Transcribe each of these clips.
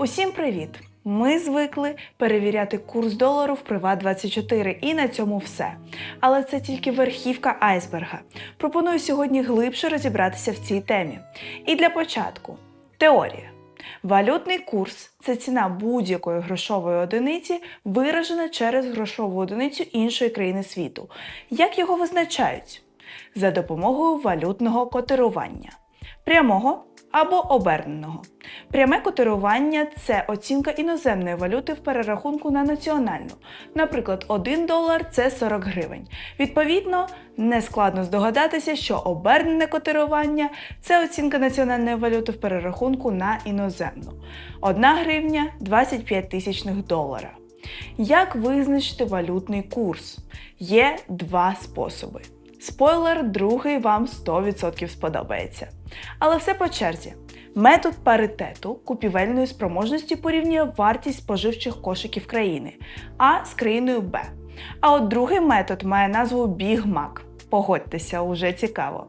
Усім привіт! Ми звикли перевіряти курс долару в Приват24 і на цьому все. Але це тільки верхівка айсберга. Пропоную сьогодні глибше розібратися в цій темі. І для початку теорія. Валютний курс це ціна будь-якої грошової одиниці, виражена через грошову одиницю іншої країни світу. Як його визначають? За допомогою валютного котирування прямого або оберненого. Пряме котирування це оцінка іноземної валюти в перерахунку на національну. Наприклад, 1 долар це 40 гривень. Відповідно, не складно здогадатися, що обернене котирування це оцінка національної валюти в перерахунку на іноземну. 1 гривня 25 тисячних долара. Як визначити валютний курс? Є два способи. Спойлер, другий вам 100% сподобається. Але все по черзі. Метод паритету купівельної спроможності порівнює вартість споживчих кошиків країни А з країною Б. А от другий метод має назву Big Mac. Погодьтеся, уже цікаво.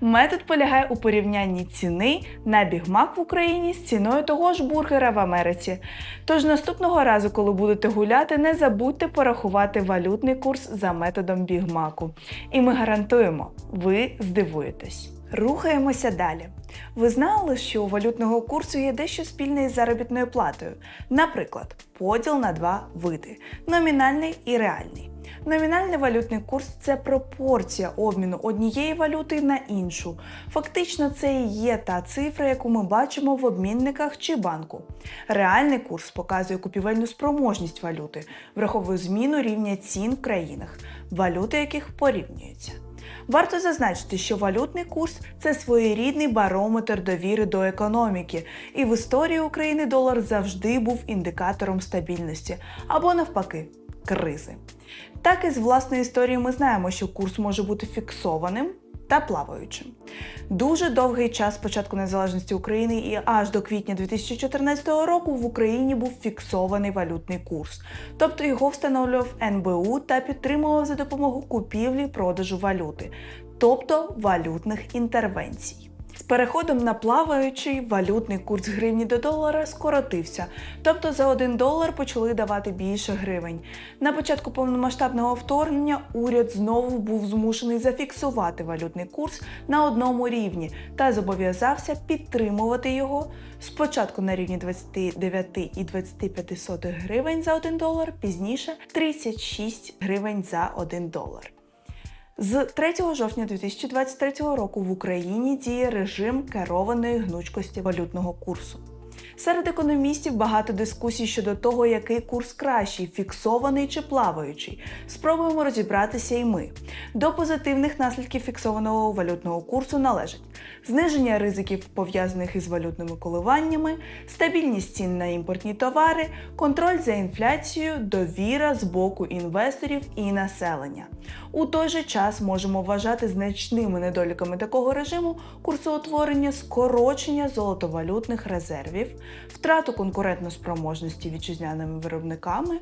Метод полягає у порівнянні ціни на бігмак в Україні з ціною того ж бургера в Америці. Тож наступного разу, коли будете гуляти, не забудьте порахувати валютний курс за методом бігмаку. І ми гарантуємо, ви здивуєтесь. Рухаємося далі. Ви знали, що у валютного курсу є дещо спільне із заробітною платою. Наприклад, поділ на два види номінальний і реальний. Номінальний валютний курс це пропорція обміну однієї валюти на іншу. Фактично, це і є та цифра, яку ми бачимо в обмінниках чи банку. Реальний курс показує купівельну спроможність валюти, враховує зміну рівня цін в країнах, валюти яких порівнюються. Варто зазначити, що валютний курс це своєрідний барометр довіри до економіки, і в історії України долар завжди був індикатором стабільності або навпаки кризи. Так і з власної історії ми знаємо, що курс може бути фіксованим та плаваючим. Дуже довгий час початку незалежності України і аж до квітня 2014 року в Україні був фіксований валютний курс, тобто його встановлював НБУ та підтримував за допомогою купівлі продажу валюти, тобто валютних інтервенцій. Переходом на плаваючий валютний курс гривні до долара скоротився, тобто за 1 долар почали давати більше гривень. На початку повномасштабного вторгнення уряд знову був змушений зафіксувати валютний курс на одному рівні та зобов'язався підтримувати його спочатку на рівні 29,25 гривень за 1 долар, пізніше 36 гривень за 1 долар. З 3 жовтня 2023 року в Україні діє режим керованої гнучкості валютного курсу. Серед економістів багато дискусій щодо того, який курс кращий фіксований чи плаваючий. Спробуємо розібратися і ми. До позитивних наслідків фіксованого валютного курсу належать зниження ризиків, пов'язаних із валютними коливаннями, стабільність цін на імпортні товари, контроль за інфляцією, довіра з боку інвесторів і населення. У той же час можемо вважати значними недоліками такого режиму курсоутворення скорочення золотовалютних резервів, втрату конкурентноспроможності вітчизняними виробниками,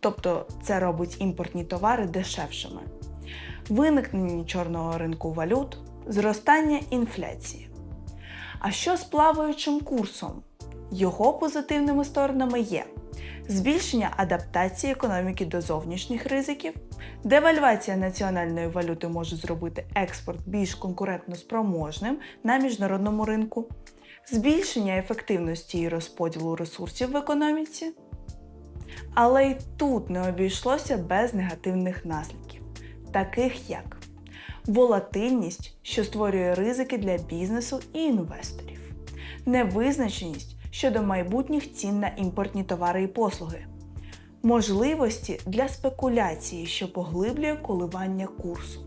тобто це робить імпортні товари дешевшими, виникнення чорного ринку валют, зростання інфляції. А що з плаваючим курсом? Його позитивними сторонами є збільшення адаптації економіки до зовнішніх ризиків, девальвація національної валюти може зробити експорт більш конкурентно спроможним на міжнародному ринку, збільшення ефективності і розподілу ресурсів в економіці. Але й тут не обійшлося без негативних наслідків, таких як волатильність, що створює ризики для бізнесу і інвесторів, невизначеність щодо майбутніх цін на імпортні товари і послуги, можливості для спекуляції, що поглиблює коливання курсу.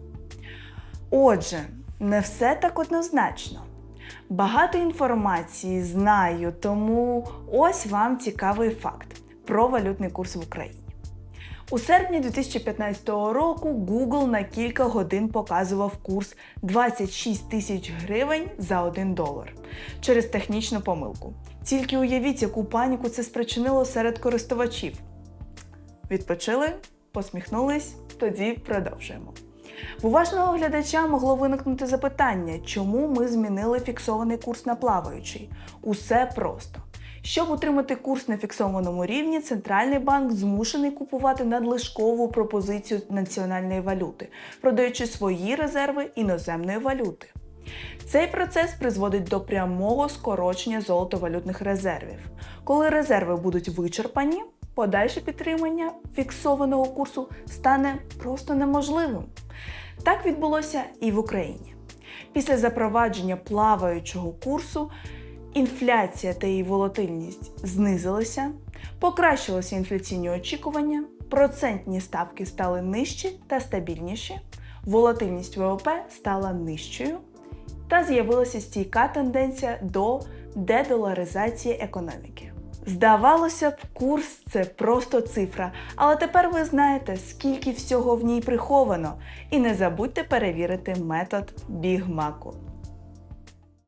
Отже, не все так однозначно. Багато інформації знаю, тому ось вам цікавий факт про валютний курс в Україні. У серпні 2015 року Google на кілька годин показував курс 26 тисяч гривень за 1 долар через технічну помилку. Тільки уявіть, яку паніку це спричинило серед користувачів. Відпочили, посміхнулись, тоді продовжуємо. В уважного глядача могло виникнути запитання, чому ми змінили фіксований курс на плаваючий. Усе просто. Щоб утримати курс на фіксованому рівні, центральний банк змушений купувати надлишкову пропозицію національної валюти, продаючи свої резерви іноземної валюти. Цей процес призводить до прямого скорочення золотовалютних резервів. Коли резерви будуть вичерпані, подальше підтримання фіксованого курсу стане просто неможливим. Так відбулося і в Україні. Після запровадження плаваючого курсу інфляція та її волатильність знизилися, покращилися інфляційні очікування, процентні ставки стали нижчі та стабільніші, волатильність ВВП стала нижчою, та з'явилася стійка тенденція до дедоларизації економіки. Здавалося б, курс це просто цифра, але тепер ви знаєте, скільки всього в ній приховано. І не забудьте перевірити метод Бігмаку.